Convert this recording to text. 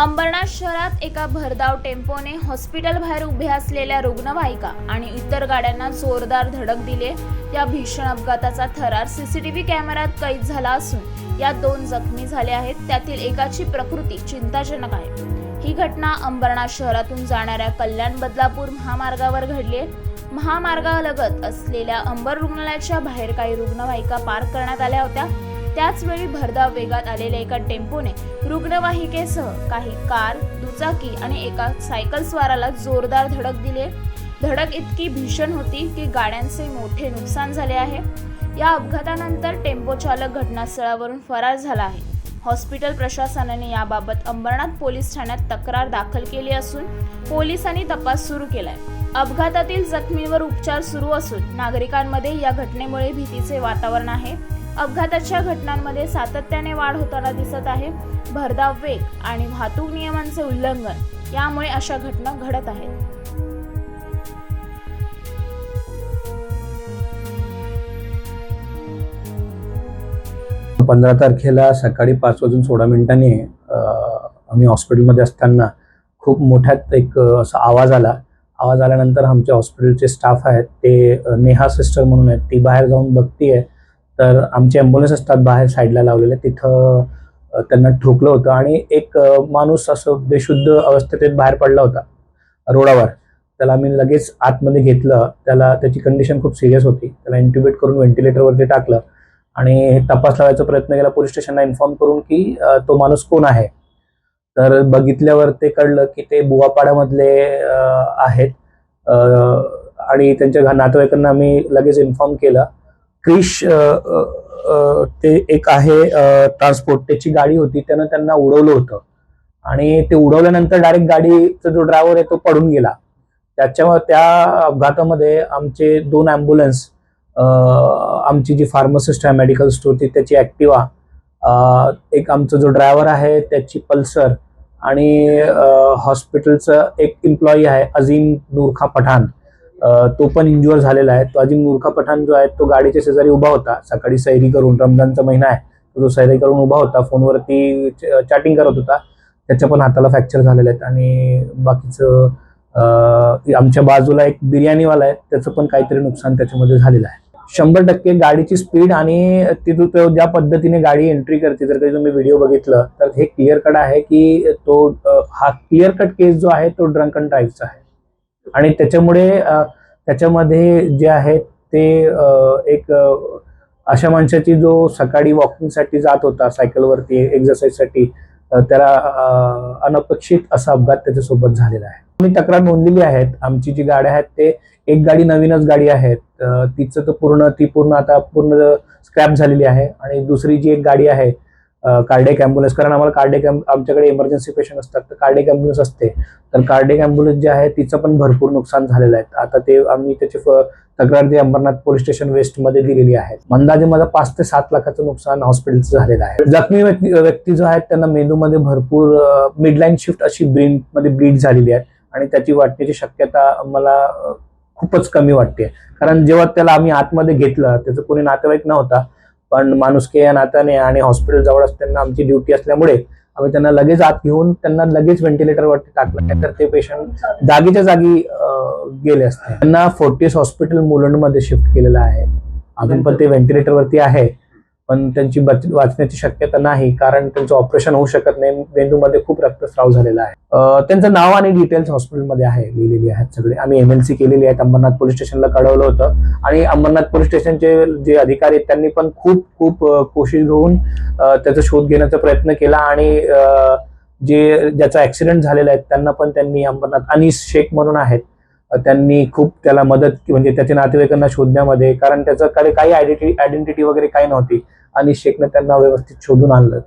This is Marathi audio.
एका भरधाव टेम्पोने हॉस्पिटल बाहेर उभ्या असलेल्या रुग्णवाहिका आणि इतर गाड्यांना जोरदार धडक दिले या भीषण अपघाताचा थरार सीसीटीव्ही कॅमेऱ्यात कैद झाला असून यात दोन जखमी झाले आहेत. त्यातील एकाची प्रकृती चिंताजनक आहे. ही घटना अंबरनाथ शहरातून जाणाऱ्या कल्याण बदलापूर महामार्गावर घडली आहे. महामार्गालगत असलेल्या अंबर रुग्णालयाच्या बाहेर काही रुग्णवाहिका पार्क करण्यात आल्या होत्या. त्याचवेळी भरधाव वेगात आलेल्या एका टेम्पोने रुग्णवाहिकेसह काही कार दुचाकी आणि एका सायकल स्वाराला जोरदार धडक दिली धडक इतकी भीषण होती की गाड्यांचे मोठे नुकसान झाले आहे. या अपघातानंतर टेम्पो चालक घटनास्थळावरून फरार झाला आहे. हॉस्पिटल प्रशासनाने याबाबत अंबरनाथ पोलीस ठाण्यात तक्रार दाखल केली असून पोलिसांनी तपास सुरू केलाय. अपघातातील जखमींवर उपचार सुरू असून नागरिकांमध्ये या घटनेमुळे भीतीचे वातावरण आहे. अपघाताच्या घटनांमध्ये सातत्याने वाढ होताना दिसत आहे. भरधाव वेग आणि वाहतूक नियमांचे उल्लंघन यामुळे अशा घटना घडत आहेत. पंधरा तारखेला सकाळी पाच वाजून सोळा मिनिटांनी आम्ही हॉस्पिटलमध्ये असताना खूप मोठ्यात एक असा आवाज आला. आवाज आल्यानंतर आमच्या हॉस्पिटलचे स्टाफ आहेत. ते नेहा सिस्टर म्हणून आहेत. ती बाहेर जाऊन बघतीये. तर आमचे ॲम्ब्युलन्स असतात बाहेर साईडला लावलेले. तिथं त्यांना ठोकलं होतं आणि एक माणूस असं बेशुद्ध अवस्थेत बाहेर पडला होता रोडावर. त्याला आम्ही लगेच आतमध्ये घेतलं. त्याला त्याची कंडिशन खूप सिरियस होती. त्याला इंट्युबेट करून व्हेंटिलेटरवरती टाकलं आणि तपास लावायचा प्रयत्न केला. पोलीस स्टेशनला इन्फॉर्म करून की तो माणूस कोण आहे? तर बघितल्यावर ते कळलं की ते बुवापाड्यामधले आहेत. आणि त्यांच्या नातेवाईकांना आम्ही लगेच इन्फॉर्म केलं. क्रिश ते एक आहे ट्रान्सपोर्ट त्याची गाडी होती त्यानं त्यांना उडवलं होतं. आणि ते उडवल्यानंतर डायरेक्ट गाडीचा जो ड्रायव्हर आहे तो पडून गेला. त्याच्या त्या अपघातामध्ये आमचे दोन ॲम्ब्युलन्स आमची जी फार्मासिस्ट आहे मेडिकल स्टोअरची त्याची ॲक्टिवा एक आमचा जो ड्रायव्हर आहे त्याची पल्सर आणि हॉस्पिटलचं एक एम्प्लॉई आहे अझीम नूरखा पठाण. तो पण इंज्युअर झालेला आहे. तो अझीम मूर्खा पठाण जो आहे तो गाडीच्या शेजारी उभा होता. सकाळी सैरी करून रमजानचा महिना आहे तो सैरी करून उभा होता फोनवरती चॅटिंग करत होता. त्याच्या पण हाताला फ्रॅक्चर झालेले आहेत. आणि बाकीचं आमच्या बाजूला एक बिर्याणीवाला आहे त्याचं पण काहीतरी नुकसान त्याच्यामध्ये झालेलं आहे. शंभर टक्के गाडीची स्पीड आणि तिथून तो ज्या पद्धतीने गाडी एंट्री करते जर काही तुम्ही व्हिडिओ बघितलं तर हे क्लिअर कट आहे की तो हा क्लिअर कट केस जो आहे तो ड्रंक अँड ड्राईव्हचा आहे. आणि त्याच्यामुळे त्याच्यामध्ये जे आहे ते एक अशा माणसाची जो सकाळी वॉकिंगसाठी जात होता सायकलवरती एक्झरसाईजसाठी त्याला अनपेक्षित असा अपघात त्याच्यासोबत झालेला आहे. मी तक्रार नोंदलेली आहेत. आमची जी गाड्या आहेत ते एक गाडी नवीनच गाडी आहे. तिचं तर पूर्ण ती पूर्ण आता पूर्ण स्क्रॅप झालेली आहे आणि दुसरी जी एक गाडी आहे कार्डेक ॲम्ब्युलन्स कारण आम्हाला कार्डेक आमच्याकडे इमर्जन्सी पेशंट असतात तर कार्डेक ॲम्ब्युलन्स असते. तर कार्डेक ॲम्ब्युलन्स जे आहे तिचं पण भरपूर नुकसान झालेलं आहे. आता ते आम्ही त्याची तक्रार जी अंबरनाथ पोलीस स्टेशन वेस्टमध्ये दिलेली आहे. अंदाजे मला पाच ते सात लाखाचं नुकसान हॉस्पिटलचं झालेलं आहे. जखमी व्यक्ती व्यक्ती जो आहेत त्यांना मेंदूमध्ये भरपूर मिडलाईन शिफ्ट अशी ब्रेन मध्ये ब्लीड झालेली आहे. आणि त्याची वाटण्याची शक्यता मला खूपच कमी वाटते. कारण जेव्हा त्याला आम्ही आतमध्ये घेतलं त्याचं कोणी नातेवाईक नव्हता पण माणुसके या नात्याने आणि हॉस्पिटल जवळच त्यांना आमची ड्युटी असल्यामुळे आम्ही त्यांना लगेच आत घेऊन त्यांना लगेच व्हेंटिलेटरवरती टाकलं. नाहीतर ते पेशंट जागीच्या जागी गेले असते. त्यांना फोर्टीस हॉस्पिटल मुलंडमध्ये शिफ्ट केलेलं आहे. अजून पण ते व्हेंटिलेटरवरती आहे. पण त्यांची बच- वाचण्याची शक्यता नाही कारण त्यांचं ऑपरेशन होऊ शकत नाही. मेंदूमध्ये खूप रक्तस्राव झालेला आहे. त्यांचं नाव आणि डिटेल्स हॉस्पिटलमध्ये आहे लिहिलेली आहेत सगळे. आम्ही एमएलसी केलेली आहेत अंबरनाथ पोलीस स्टेशनला कळवलं होतं. आणि अंबरनाथ पोलीस स्टेशनचे जे अधिकारी आहेत त्यांनी पण खूप खूप कोशिश घेऊन त्याचा शोध घेण्याचा प्रयत्न केला. आणि जे ज्याचा ऍक्सिडेंट झालेला आहे त्यांना पण त्यांनी अंबरनाथ अनिस शेख म्हणून आहेत त्यांनी खूप त्याला मदत म्हणजे त्याच्या नातेवाईकांना शोधण्यामध्ये कारण त्याचं काही आयडेंटिटी आयडेंटिटी वगैरे काही नव्हती. आणि शेखनं त्यांना व्यवस्थित शोधून आणलं.